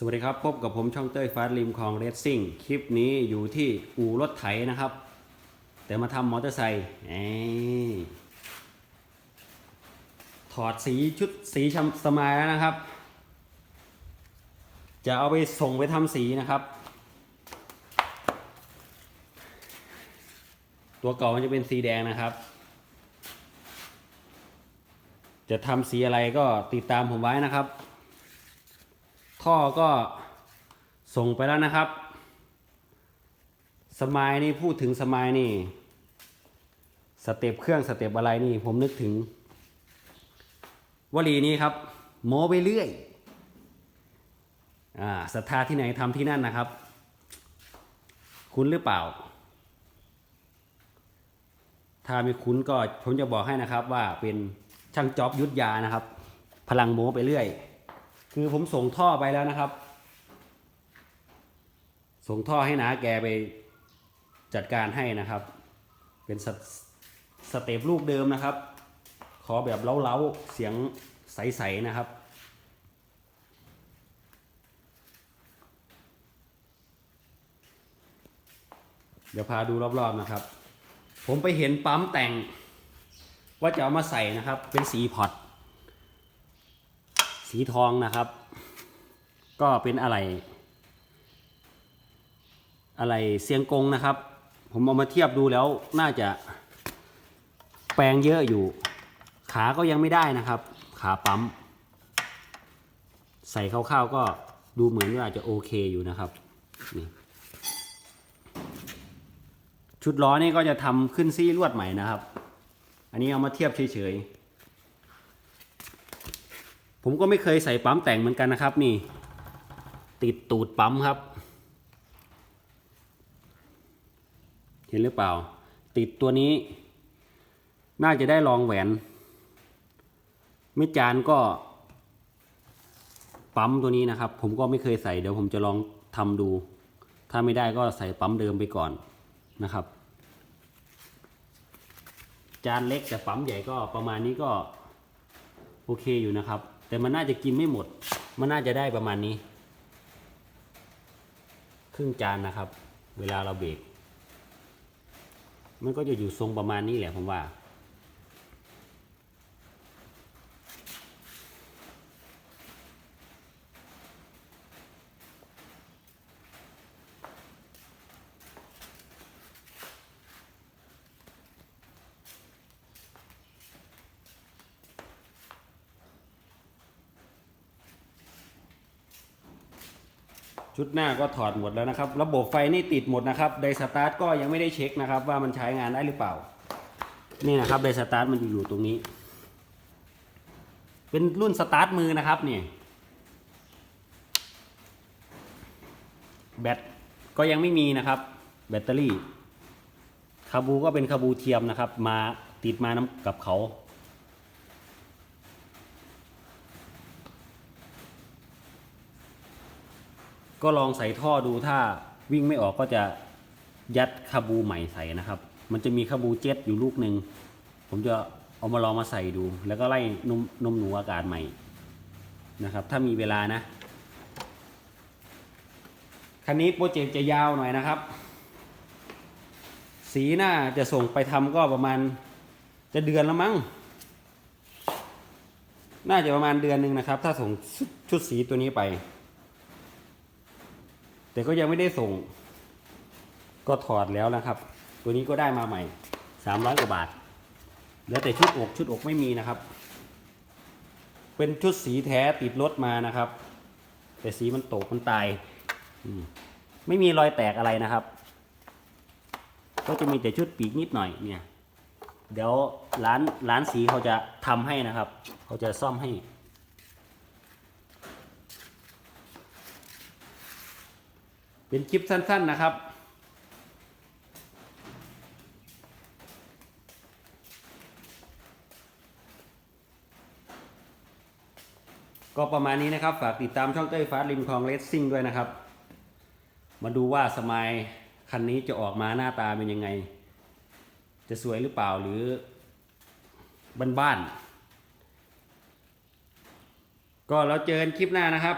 สวัสดีครับ พบกับผมช่องเต้ยฟ้าริมคลองเรสซิ่งคลิปนี้อยู่ที่อู่รถไถนะครับ แต่มาทำมอเตอร์ไซค์ถอดสีชุดสีชำสมายแล้วนะครับ จะเอาไปส่งไปทำสีนะครับ ตัวเก่ามันจะเป็นสีแดงนะครับ จะทำสีอะไรก็ติดตามผมไว้นะครับ ท่อก็ส่งไปแล้วนะครับ สมายนี่พูดถึงสมายนี่ สเต็ปเครื่องสเต็ปอะไรนี่ ผมนึกถึง วลีนี้ครับโมไปเรื่อยอ่าศรัทธาที่ไหนทำที่นั่นนะครับ คุ้นหรือเปล่า ถ้าไม่คุ้นก็ผมจะบอกให้นะครับว่าเป็นช่างจ็อบยุทธยานะครับ พลังโมไปเรื่อย คือผมส่งท่อไปแล้วนะครับ ส่งท่อให้นาแกไปจัดการให้นะครับ เป็นสเตสเต็ปลูกเดิมนะครับ ขอแบบเล้าๆเสียงใสๆนะครับเดี๋ยวพาดูรอบๆนะครับ ผมไปเห็นปั๊มแต่ง ว่าจะเอามาใส่นะครับ เป็นสีพอร์ต สีทองนะครับ ก็เป็นอะไรอะไรเซียงกงนะครับ ผมเอามาเทียบดูแล้วน่าจะแปลงเยอะอยู่ ขาก็ยังไม่ได้นะครับ ขาปั๊ม ใส่คร่าวๆก็ดูเหมือนว่าจะโอเคอยู่นะครับนี่ชุดล้อนี่ก็จะทำขึ้นซี่ลวดใหม่นะครับ อันนี้เอามาเทียบเฉยๆ ผมก็ไม่เคยใส่ปั๊มแต่งเหมือนกันนะครับ นี่ ติดตูดปั๊มครับ เห็นหรือเปล่า ติดตัวนี้ น่าจะได้รองแหวนไม่จานก็ปั๊มตัวนี้นะครับ ผมก็ไม่เคยใส่เดี๋ยวผมจะลองทำดู ถ้าไม่ได้ก็ใส่ปั๊มเดิมไปก่อนนะครับ จานเล็กแต่ปั๊มใหญ่ก็ประมาณนี้ก็โอเคอยู่นะครับ แต่มันน่าจะกินไม่หมด มันน่าจะได้ประมาณนี้ ครึ่งจานนะครับ เวลาเราเบรกมันก็จะอยู่ทรงประมาณนี้แหละผมว่า ชุดหน้าก็ถอดหมดแล้วนะครับ ระบบไฟนี่ติดหมดนะครับไดสตาร์ทก็ยังไม่ได้เช็คนะครับ ว่ามันใช้งานได้หรือเปล่า นี่นะครับไดสตาร์ทมันอยู่ตรงนี้ เป็นรุ่นสตาร์ทมือนะครับนี่แบตก็ยังไม่มีนะครับ แบตเตอรี่คาบูก็เป็นคาบูเทียมนะครับ มาติดมาน้ำกับเขา ก็ลองใส่ท่อดูถ้าวิ่งไม่ออกก็จะยัดคาบูใหม่ใส่นะครับ มันจะมีคาบูเจ็ตอยู่ลูกหนึ่งผมจะเอามาลองมาใส่ดู แล้วก็ไล่นมนมหนูอากาศใหม่นะครับ ถ้ามีเวลานะ คันนี้โปรเจกต์จะยาวหน่อยนะครับ สีหน้าจะส่งไปทำก็ประมาณจะเดือนละมั้ง น่าจะประมาณเดือนหนึ่งนะครับ ถ้าส่งชุดสีตัวนี้ไป แต่ก็ยังไม่ได้ส่ง ก็ถอดแล้วนะครับ ตัวนี้ก็ได้มาใหม่300กว่าบาท แล้วแต่ชุดอกชุดอกไม่มีนะครับ เป็นชุดสีแท้ติดรถมานะครับ แต่สีมันตกมันตายไม่มีรอยแตกอะไรนะครับ ก็จะมีแต่ชุดปีกนิดหน่อยเนี่ย เดี๋ยวร้านร้านสีเขาจะทำให้นะครับ เขาจะซ่อมให้ เป็นคลิปสั้น ๆนะครับ ก็ประมาณนี้นะครับ ฝากติดตามช่องเต้ยฟ้าริมคลองเลสซิ่งด้วยนะครับ มาดูว่าสมายคันนี้จะออกมาหน้าตาเป็นยังไง จะสวยหรือเปล่าหรือบ้านๆก็เราเจอกันคลิปหน้านะครับ